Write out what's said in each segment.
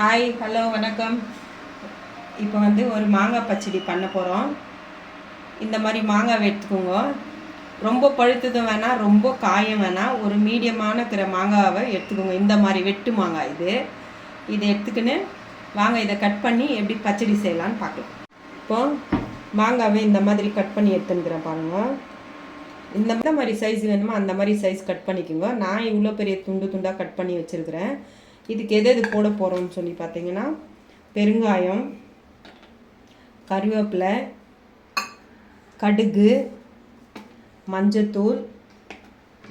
Hi hello வணக்கம். இப்போ வந்து ஒரு மாங்காய் பச்சடி பண்ண போகிறோம் இந்த மாதிரி மாங்காய் எடுத்துக்கோங்க. ரொம்ப பழுத்ததும் வேணாம் ரொம்ப காயம் வேணாம். ஒரு மீடியமான இருக்கிற மாங்காவை எடுத்துக்கோங்க. இந்த மாதிரி வெட்டு மாங்காய் இது. இதை எடுத்துக்கின்னு வாங்க இதை கட் பண்ணி எப்படி பச்சடி செய்யலான்னு பார்க்கலாம். இப்போ மாங்காவை இந்த மாதிரி கட் பண்ணி எடுத்துன்னுக்கிறேன் பாருங்கள் இந்த மாதிரி சைஸ் வேணுமோ அந்த மாதிரி சைஸ் கட் பண்ணிக்கோங்க. நான் இவ்வளோ பெரிய துண்டு துண்டாக கட் பண்ணி வச்சுருக்கிறேன். இதுக்கு எது எது போட போகிறோம்னு சொல்லி பார்த்தீங்கன்னா பெருங்காயம் கருவேப்பிலை கடுகு மஞ்சத்தூள்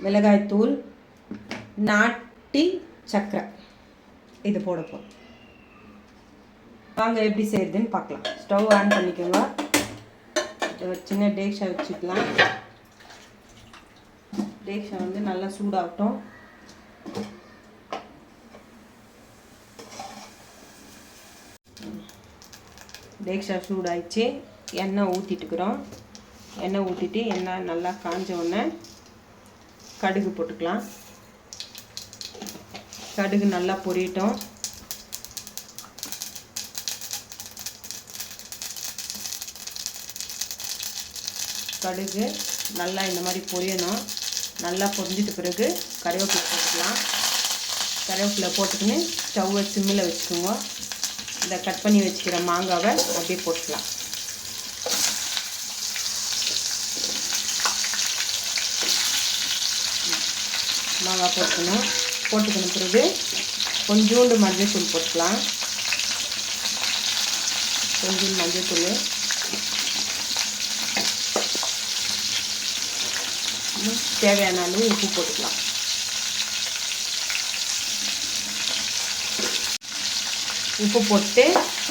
மிளகாய்த்தூள் நாட்டி சக்கரை இது போட போகிறோம் வாங்க எப்படி செய்யுதுன்னு பார்க்கலாம் ஸ்டவ் ஆன் பண்ணிக்கோங்க. ஒரு சின்ன டேக்ஷா வச்சுக்கலாம். டேக்ஷா வந்து நல்லா சூடாகட்டும். தேக்ஷா சூடாயிடுச்சு. எண்ணெய் ஊற்றிட்டுக்கிறோம் எண்ணெய் ஊற்றிட்டு எண்ணெய் நல்லா காஞ்ச உடனே கடுகு போட்டுக்கலாம். கடுகு நல்லா பொரியட்டும். கடுகு நல்லா இந்த மாதிரி பொரியணும். நல்லா பொரிஞ்சிட்ட பிறகு கருவேப்பிலை போட்டுக்கலாம். கருவேப்பிலை போட்டுக்கின்னு ஸ்டவ்வை சிம்மில் வச்சுக்கோங்க. இந்த கட் பண்ணி வச்சுக்கிற மாங்காவை அப்படியே போட்டுக்கலாம். மாங்காய் போட்டுக்கணும். போட்டுக்கணும் பிறகு கொஞ்சோண்டு மஞ்சள் தூள் போட்டுக்கலாம். கொஞ்சோண்டு மஞ்சள் தூள் தேவையான அளவு உப்பு போட்டுக்கலாம். உப்பு போட்டு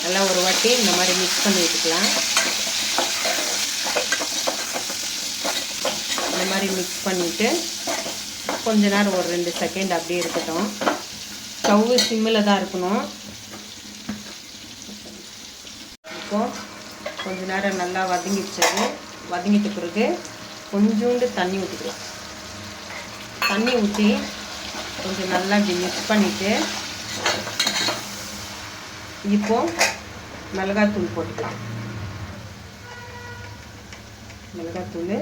நல்லா ஒரு வாட்டி இந்த மாதிரி மிக்ஸ் பண்ணி விட்டுக்கலாம் இந்த மாதிரி மிக்ஸ் பண்ணிவிட்டு கொஞ்ச நேரம் ஒரு ரெண்டு செகண்ட் அப்படியே இருக்கட்டும். ஸ்டவ்வு சிம்மில் தான் இருக்கணும். இப்போது கொஞ்ச நேரம் நல்லா வதங்கிச்சது வதங்கிட்ட பிறகு கொஞ்சோண்டு தண்ணி ஊற்றிக்கலாம் தண்ணி ஊற்றி கொஞ்சம் நல்லா இப்படி மிக்ஸ் பண்ணிவிட்டு இப்போ மிளகாத்தூள் போட்டுக்கலாம். மிளகாத்தூள்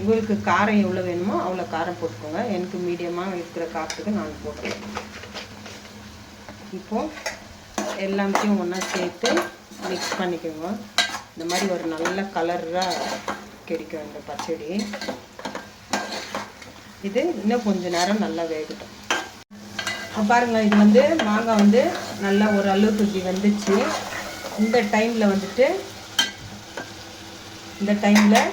உங்களுக்கு காரம் எவ்வளோ வேணுமோ அவ்வளோ காரம் போட்டுக்கோங்க. எனக்கு மீடியமாக இருக்கிற காரத்துக்கு நான் போட்டுருவேன் இப்போ எல்லாத்தையும் ஒன்றா சேர்த்து மிக்ஸ் பண்ணிக்கோங்க. இந்த மாதிரி ஒரு நல்ல கலராக கிடைக்கும் இந்த பச்சடி. இது இன்னும் கொஞ்சம் நேரம் நல்லா வேகட்டும். பாருங்கள் இது வந்து மாங்காய் வந்து நல்லா ஒரு அளவுக்கு இப்படி வந்துச்சு. இந்த டைமில் வந்துட்டு இந்த டைமில்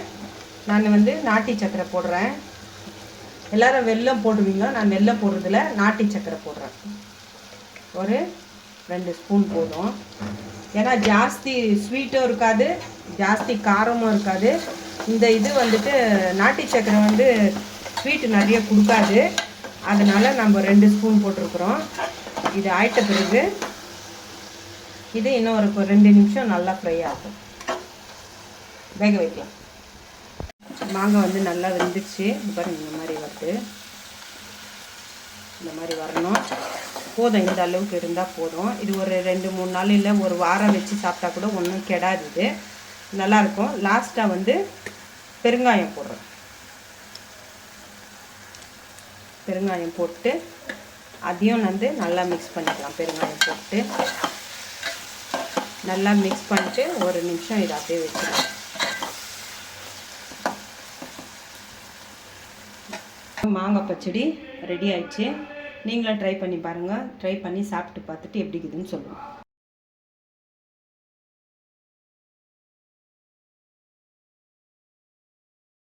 நான் வந்து நாட்டி சக்கரை போடுறேன். எல்லோரும் வெல்லம் போடுவீங்க நான் வெல்லம் போடுறதில் நாட்டி சக்கரை போடுறேன். ஒரு ரெண்டு ஸ்பூன் போதும். ஏன்னா ஜாஸ்தி ஸ்வீட்டும் இருக்காது ஜாஸ்தி காரமும் இருக்காது. இந்த இது வந்துட்டு நாட்டி சக்கரை வந்து ஸ்வீட்டு நிறைய கொடுக்காது. அதனால் நம்ம ரெண்டு ஸ்பூன் போட்டிருக்குறோம். இது ஆயிட்ட பிறகு இது இன்னும் ஒரு ரெண்டு நிமிஷம் நல்லா ஃப்ரை ஆகும். வேக வைக்கலாம். மாங்காய் வந்து நல்லா வெந்துச்சு பாருங்க இந்த மாதிரி வருது. இந்த மாதிரி வரணும். போதும் இந்த அளவுக்கு இருந்தால் போதும். இது ஒரு ரெண்டு மூணு நாள் இல்லை ஒரு வாரம் வச்சு சாப்பிட்டா கூட ஒன்றும் கெடாது இது. நல்லாயிருக்கும் லாஸ்ட்டாக வந்து பெருங்காயம் போடுறோம். பெருங்காயம் போட்டு அதையும் வந்து நல்லா மிக்ஸ் பண்ணிக்கலாம். பெருங்காயம் போட்டு நல்லா மிக்ஸ் பண்ணிட்டு ஒரு நிமிஷம் இதை அப்படியே வச்சுக்கலாம். மாங்காய் பச்சடி ரெடி ஆயிடுச்சு. நீங்களும் ட்ரை பண்ணி பாருங்கள் ட்ரை பண்ணி சாப்பிட்டு பார்த்துட்டு எப்படி இருக்குதுன்னு சொல்லுங்கள்